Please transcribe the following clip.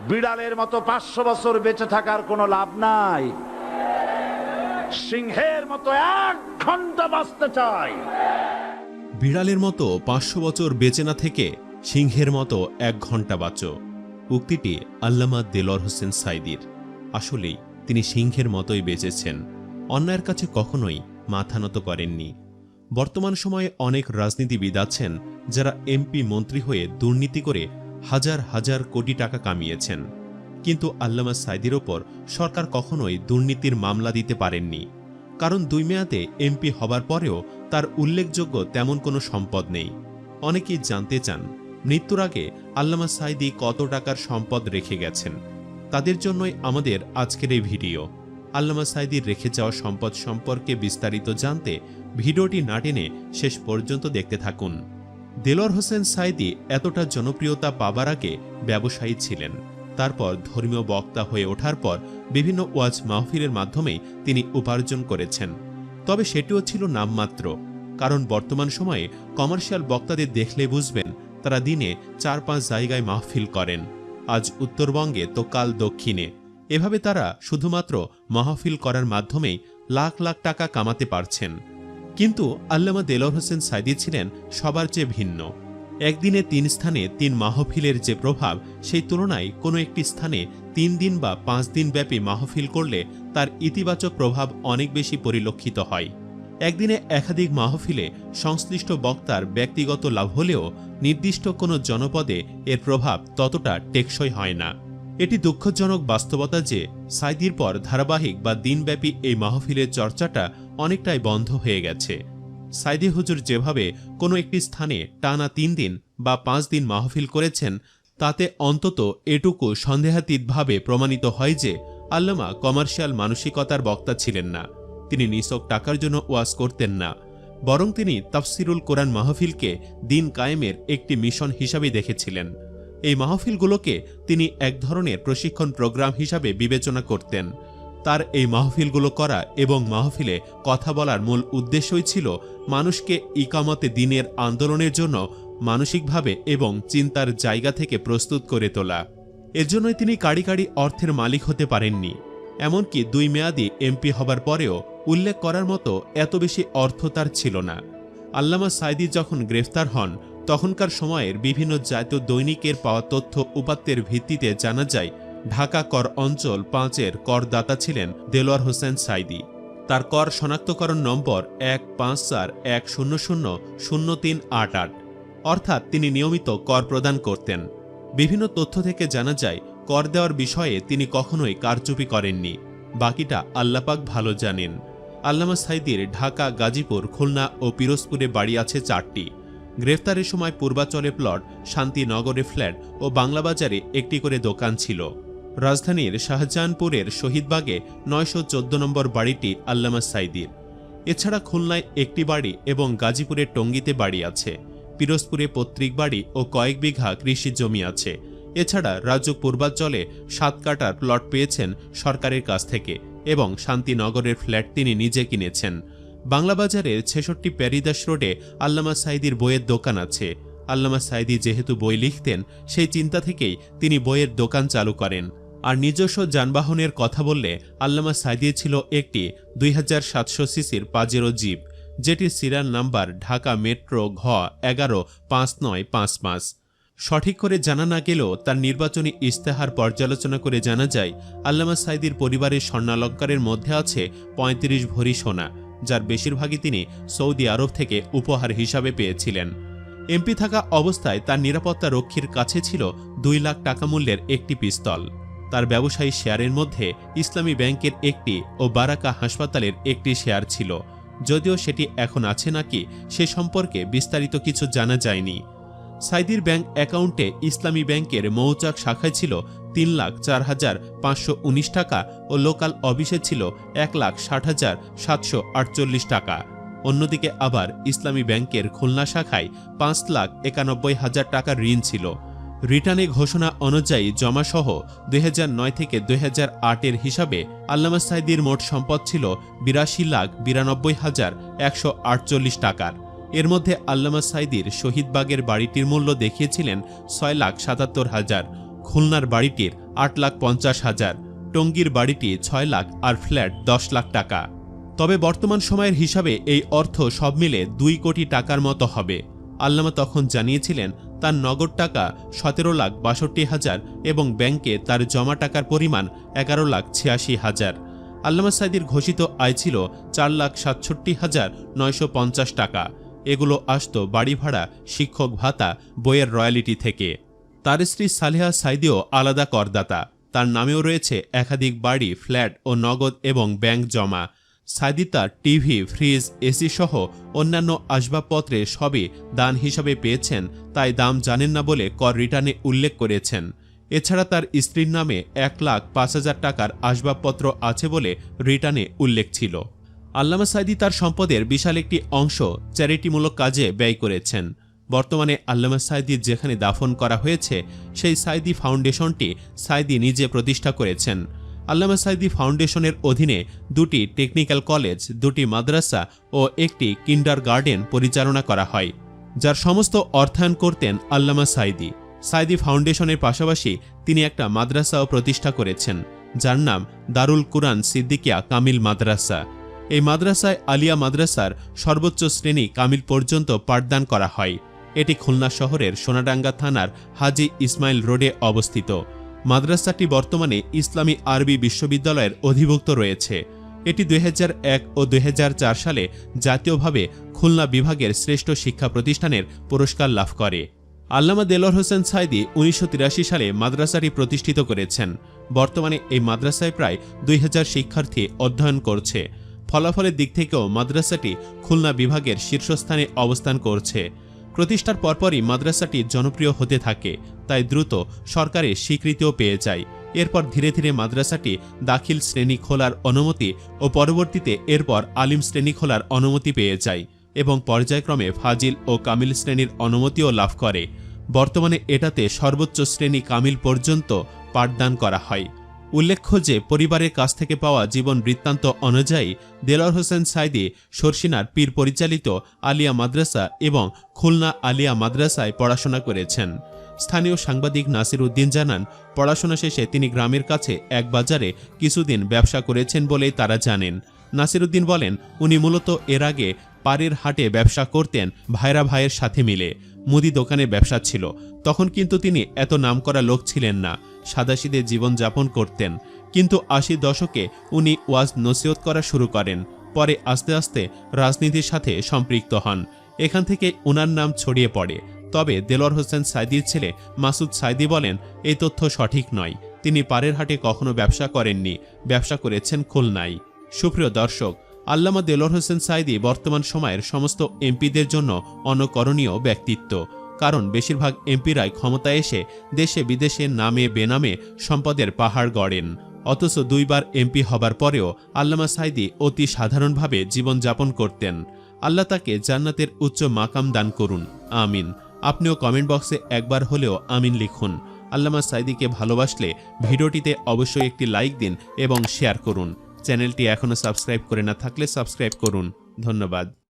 বিড়ালের মতো পাঁচশো বছর বেঁচে থাকার কোনো লাভ নাই। সিংহের মতো এক ঘণ্টা বাঁচতে চাই। বিড়ালের মতো পাঁচশো বছর বেঁচে না থেকে সিংহের মতো এক ঘণ্টা বাঁচো। উক্তিটি আল্লামা দেলর হোসেন সাইদির। আসলেই তিনি সিংহের মতোই বেঁচেছেন। অন্যায়ের কাছে কখনোই মাথা নত করেননি। বর্তমান সময়ে অনেক রাজনীতিবিদ আছেন যারা এমপি মন্ত্রী হয়ে দুর্নীতি করে হাজার হাজার কোটি টাকা কামিয়েছেন। কিন্তু আল্লামা সাইদির ওপর সরকার কখনোই দুর্নীতির মামলা দিতে পারেননি। কারণ দুই মেয়াদে এমপি হবার পরেও তার উল্লেখযোগ্য তেমন কোনো সম্পদ নেই। অনেকেই জানতে চান, মৃত্যুর আগে আল্লামা সাইদি কত টাকার সম্পদ রেখে গেছেন। তাদের জন্যই আমাদের আজকের এই ভিডিও। আল্লামা সাইদির রেখে যাওয়া সম্পদ সম্পর্কে বিস্তারিত জানতে ভিডিওটি না টেনে শেষ পর্যন্ত দেখতে থাকুন। দেলর হোসেন সাইদি এতটা জনপ্রিয়তা পাবার আগে ব্যবসায়ী ছিলেন। তারপর ধর্মীয় বক্তা হয়ে ওঠার পর বিভিন্ন ওয়াজ মাহফিলের মাধ্যমে তিনি উপার্জন করেছেন। তবে সেটিও ছিল নামমাত্র। কারণ বর্তমান সময়ে কমার্শিয়াল বক্তাদের দেখলে বুঝবেন তারা দিনে চার পাঁচ জায়গায় মাহফিল করেন। আজ উত্তরবঙ্গে তো কাল দক্ষিণে। এভাবে তারা শুধুমাত্র মাহফিল করার মাধ্যমেই লাখ লাখ টাকা কামাতে পারছেন। কিন্তু আল্লামা দেলর হোসেন সাইদি ছিলেন সবার চেয়ে ভিন্ন। একদিনে তিন স্থানে তিন মাহফিলের যে প্রভাব, সেই তুলনায় কোনো একটি স্থানে তিন দিন বা পাঁচ দিন ব্যাপী মাহফিল করলে তার ইতিবাচক প্রভাব অনেক বেশি পরিলক্ষিত হয়। একদিনে একাধিক মাহফিলে সংশ্লিষ্ট বক্তার ব্যক্তিগত লাভ হলেও নির্দিষ্ট কোনো জনপদে এর প্রভাব ততটা টেকসই হয় না। এটি দুঃখজনক বাস্তবতা যে সাইদির পর ধারাবাহিক বা দিনব্যাপী এই মাহফিলের চর্চাটা অনেকটাই বন্ধ হয়ে গেছে। সাইদি হুজুর যেভাবে কোনো একটি স্থানে টানা তিন দিন বা পাঁচ দিন মাহফিল করেছেন, তাতে অন্তত এটুকু সন্দেহাতীতভাবে প্রমাণিত হয় যে আল্লামা কমার্শিয়াল মানসিকতার বক্তা ছিলেন না। তিনি নিছক টাকার জন্য ওয়াজ করতেন না। বরং তিনি তাফসিরুল কোরআন মাহফিলকে দিন কায়েমের একটি মিশন হিসাবে দেখেছিলেন। এই মাহফিলগুলোকে তিনি এক ধরনের প্রশিক্ষণ প্রোগ্রাম হিসাবে বিবেচনা করতেন। তার এই মাহফিলগুলো করা এবং মাহফিলে কথা বলার মূল উদ্দেশ্যই ছিল মানুষকে ইকামতে দিনের আন্দোলনের জন্য মানসিকভাবে এবং চিন্তার জায়গা থেকে প্রস্তুত করে তোলা। এর জন্যই তিনি কাড়ি অর্থের মালিক হতে পারেননি। এমনকি দুই মেয়াদি এমপি হবার পরেও উল্লেখ করার মতো এত বেশি অর্থ তার ছিল না। আল্লামা সাইদি যখন গ্রেফতার হন, তখনকার সময়ের বিভিন্ন জাতীয় দৈনিকের পাওয়া তথ্য উপাত্তের ভিত্তিতে জানা যায় ঢাকা কর অঞ্চল পাঁচের করদাতা ছিলেন দেলোয়ার হোসেন সাইদি। তার কর শনাক্তকরণ নম্বর এক পাঁচ চার এক শূন্য শূন্য শূন্য তিন আট আট। অর্থাৎ তিনি নিয়মিত কর প্রদান করতেন। বিভিন্ন তথ্য থেকে জানা যায়, কর দেওয়ার বিষয়ে তিনি কখনোই কারচুপি করেননি। বাকিটা আল্লাপাক ভালো জানেন। আল্লামা সাইদির ঢাকা, গাজীপুর, খুলনা ও পিরোজপুরে বাড়ি আছে চারটি। গ্রেফতারের সময় পূর্বাচলে প্লট, শান্তিনগরে ফ্ল্যাট ও বাংলাবাজারে একটি করে দোকান ছিল। রাজধানীর শাহজাহানপুরের শহীদবাগে নয়শো চোদ্দ নম্বর বাড়িটি আল্লামা সাইদির। এছাড়া খুলনায় একটি বাড়ি এবং গাজীপুরের টঙ্গিতে বাড়ি আছে। পিরোজপুরে পৈতৃক বাড়ি ও কয়েক বিঘা কৃষি জমি আছে। এছাড়া রাজ্য পূর্বাঞ্চলে সাত কাটার প্লট পেয়েছেন সরকারের কাছ থেকে এবং শান্তিনগরের ফ্ল্যাট তিনি নিজে কিনেছেন। বাংলাবাজারের ছেষট্টি প্যারিদাস রোডে আল্লামা সাইদির বইয়ের দোকান আছে। আল্লামা সাইদি যেহেতু বই লিখতেন, সেই চিন্তা থেকেই তিনি বইয়ের দোকান চালু করেন। আর নিজস্ব যানবাহনের কথা বললে আল্লামা সাইদি ছিল একটি দুই হাজার সাতশো সিসির পাজেরো জিপ যেটির সিরিয়াল নাম্বার ঢাকা মেট্রো ঘ এগারো পাঁচ নয় পাঁচ পাঁচ। সঠিক করে জানা না গেলেও তার নির্বাচনী ইস্তেহার পর্যালোচনা করে জানা যায়, আল্লামা সাইদির পরিবারের স্বর্ণালঙ্কারের মধ্যে আছে পঁয়ত্রিশ ভরি সোনা, যার বেশিরভাগই তিনি সৌদি আরব থেকে উপহার হিসাবে পেয়েছিলেন। এমপি থাকা অবস্থায় তার নিরাপত্তা রক্ষীর কাছে ছিল দুই লাখ টাকা মূল্যের একটি পিস্তল। তার ব্যবসায়ী শেয়ারের মধ্যে ইসলামী ব্যাংকের একটি ও বারাকা হাসপাতালের একটি শেয়ার ছিল। যদিও সেটি এখন আছে নাকি সে সম্পর্কে বিস্তারিত কিছু জানা যায়নি। সাইদির ব্যাংক অ্যাকাউন্টে ইসলামী ব্যাংকের মৌচাক শাখায় ছিল তিন লাখ চার হাজার পাঁচশো উনিশ টাকা ও লোকাল অফিসে ছিল এক লাখ ষাট হাজার সাতশো আটচল্লিশ টাকা। অন্যদিকে আবার ইসলামী ব্যাংকের খুলনা শাখায় পাঁচ লাখ একানব্বই হাজার টাকা ঋণ ছিল। রিটার্নে ঘোষণা অনুযায়ী জমাসহ দুই নয় থেকে দু হাজার আটের হিসাবে আল্লামা সাইদির মোট সম্পদ ছিল বিরাশি লাখ বিরানব্বই হাজার একশো আটচল্লিশ টাকার। এর মধ্যে আল্লামা সাইদির শহীদবাগের বাড়িটির মূল্য দেখিয়েছিলেন ছয় লাখ সাতাত্তর হাজার, খুলনার বাড়িটির আট লাখ পঞ্চাশ হাজার, টঙ্গীর বাড়িটি ছয় লাখ আর ফ্ল্যাট দশ লাখ টাকা। তবে বর্তমান সময়ের হিসাবে এই অর্থ সব মিলে দুই কোটি টাকার মতো হবে। আল্লামা তখন জানিয়েছিলেন তার নগদ টাকা সতেরো লাখ বাষট্টি হাজার এবং ব্যাংকে তার জমা টাকার পরিমাণ এগারো লাখ ছিয়াশি হাজার। আল্লামা সাইদির ঘোষিত আয় ছিল চার লাখ সাতষট্টি হাজার নয়শো পঞ্চাশ টাকা। এগুলো আসত বাড়ি ভাড়া শিক্ষক ভাতা, বইয়ের রয়্যালিটি থেকে। তার স্ত্রী সালেহা সাইদিও আলাদা করদাতা। তার নামেও রয়েছে একাধিক বাড়ি, ফ্ল্যাট ও নগদ এবং ব্যাংক জমা। সাইদি তার টিভি, ফ্রিজ, এসি সহ অন্যান্য আসবাবপত্রে সবই দান হিসাবে পেয়েছেন, তাই দাম জানেন না বলে কর রিটার্নে উল্লেখ করেছেন। এছাড়া তার স্ত্রীর নামে এক লাখ পাঁচ হাজার টাকার আসবাবপত্র আছে বলে রিটার্নে উল্লেখ ছিল। আল্লামা সাইদি তার সম্পদের বিশাল একটি অংশ চ্যারিটিমূলক কাজে ব্যয় করেছেন। বর্তমানে আল্লামা সাইদির যেখানে দাফন করা হয়েছে, সেই সাইদি ফাউন্ডেশনটি সাইদি নিজে প্রতিষ্ঠা করেছেন। আল্লামা সাইদি ফাউন্ডেশনের অধীনে দুটি টেকনিক্যাল কলেজ, দুটি মাদ্রাসা ও একটি কিন্ডার গার্ডেন পরিচালনা করা হয়, যার সমস্ত অর্থায়ন করতেন আল্লামা সাইদি। সাইদি ফাউন্ডেশনের পাশাপাশি তিনি একটা মাদ্রাসাও প্রতিষ্ঠা করেছেন, যার নাম দারুল কুরআন সিদ্দিকিয়া কামিল মাদ্রাসা। এই মাদ্রাসায় আলিয়া মাদ্রাসার সর্বোচ্চ শ্রেণি কামিল পর্যন্ত পাঠদান করা হয়। এটি খুলনা শহরের সোনাডাঙ্গা থানার হাজি ইসমাইল রোডে অবস্থিত। মাদ্রাসাটি বর্তমানে ইসলামী আরবি বিশ্ববিদ্যালয়ের অধিভুক্ত রয়েছে। এটি দুই হাজার এক ও দুই হাজার চার সালে জাতীয়ভাবে খুলনা বিভাগের শ্রেষ্ঠ শিক্ষা প্রতিষ্ঠানের পুরস্কার লাভ করে। আল্লামা দেলোয়ার হোসেন সাইদি উনিশশো তিরাশি সালে মাদ্রাসাটি প্রতিষ্ঠিত করেছেন। বর্তমানে এই মাদ্রাসায় প্রায় দুই হাজার শিক্ষার্থী অধ্যয়ন করছে। ফলাফলের দিক থেকেও মাদ্রাসাটি খুলনা বিভাগের শীর্ষস্থানে অবস্থান করছে। প্রতিষ্ঠার পরপরই মাদ্রাসাটি জনপ্রিয় হতে থাকে, তাই দ্রুত সরকারের স্বীকৃতিও পেয়ে যায়। এরপর ধীরে ধীরে মাদ্রাসাটি দাখিল শ্রেণি খোলার অনুমতি ও পরবর্তীতে এরপর আলিম শ্রেণি খোলার অনুমতি পেয়ে যায় এবং পর্যায়ক্রমে ফাজিল ও কামিল শ্রেণির অনুমতিও লাভ করে। বর্তমানে এটাতে সর্বোচ্চ শ্রেণি কামিল পর্যন্ত পাঠদান করা হয়। উল্লেখ্য যে, পরিবারের কাছ থেকে পাওয়া জীবন বৃত্তান্ত অনুযায়ী দেলোয়ার হোসেন সাইদি, সরসিনার পীর পরিচালিত আলিয়া মাদ্রাসা এবং খুলনা আলিয়া মাদ্রাসায় পড়াশোনা করেছেন। স্থানীয় সাংবাদিক নাসির উদ্দিন জানান, পড়াশোনা শেষে তিনি গ্রামের কাছে এক বাজারে কিছুদিন ব্যবসা করেছেন বলেই তারা জানেন। নাসিরুদ্দিন বলেন, উনি মূলত এর আগে পাড়ের হাটে ব্যবসা করতেন ভাইরা ভাইয়ের সাথে মিলে। মুদি দোকানের ব্যবসা ছিল। তখন কিন্তু তিনি এত নামকরা লোক ছিলেন না। সাদাসিদে জীবনযাপন করতেন। কিন্তু আশি দশকে উনি ওয়াজ নসিহত করা শুরু করেন। পরে আস্তে আস্তে রাজনীতির সাথে সম্পৃক্ত হন। এখান থেকে উনার নাম ছড়িয়ে পড়ে। তবে দেলোয়ার হোসেন সাইদির ছেলে মাসুদ সাইদি বলেন, এই তথ্য সঠিক নয়। তিনি পাড়ের হাটে কখনো ব্যবসা করেননি। ব্যবসা করেছেন খুলনায়। সুপ্রিয় দর্শক আল্লামা দেলোয়ার হোসেন সাইদি বর্তমান সময়ের সমস্ত এমপিদের জন্য অনকরণীয় ব্যক্তিত্ব। কারণ বেশিরভাগ এমপিরাই ক্ষমতায় এসে দেশে বিদেশে নামে বেনামে সম্পদের পাহাড় গড়েন। অথচ দুইবার এমপি হবার পরেও আল্লামা সাইদি অতি সাধারণভাবে জীবনযাপন করতেন। আল্লাহ তাকে জান্নাতের উচ্চ মাকাম দান করুন। আমিন। আপনিও কমেন্ট বক্সে একবার হলেও আমিন লিখুন। আল্লামা সাইদিকে ভালোবাসলে ভিডিওটিতে অবশ্যই একটি লাইক দিন এবং শেয়ার করুন। চ্যানেলটি এখনও সাবস্ক্রাইব করে না থাকলে সাবস্ক্রাইব করুন। ধন্যবাদ।